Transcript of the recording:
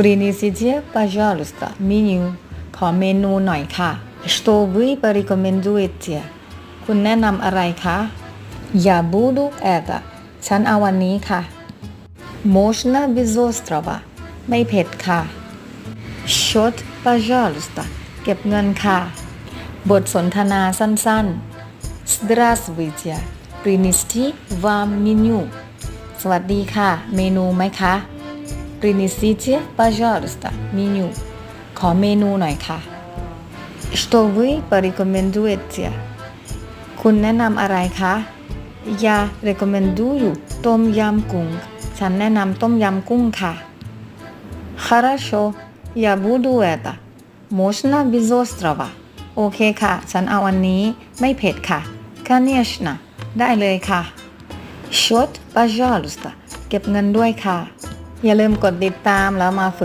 Принесите, пожалуйста, меню ขอเมนูหน่อยค่ะ Что вы порекомендуете คุณแนะนำอะไรคะ Я буду это ฉันเอาวันนี้ค่ะ Можно без острова ไม่เผ็ดค่ะ Счет, пожалуйста เก็บเงินค่ะ บทสนทนาสั้นๆ Здравствуйте Принести вам меню สวัสดีค่ะ เมนูไหมคะ Принесите, пожалуйста, меню ขอเมนูหน่อยค่ะ Что вы порекомендуете คุณแนะนำอะไรคะ Я рекомендую ต้มยำกุ้ง ฉันแนะนำต้มยำกุ้งค่ะ Хорошо я буду это можно без острова โอเคค่ะ ฉันเอาอันนี้ไม่เผ็ดค่ะ Конечно ได้เลยค่ะ Счет, пожалуйста เก็บเงินด้วยค่ะ อย่าลืมกดติดตามแล้วมาฝึก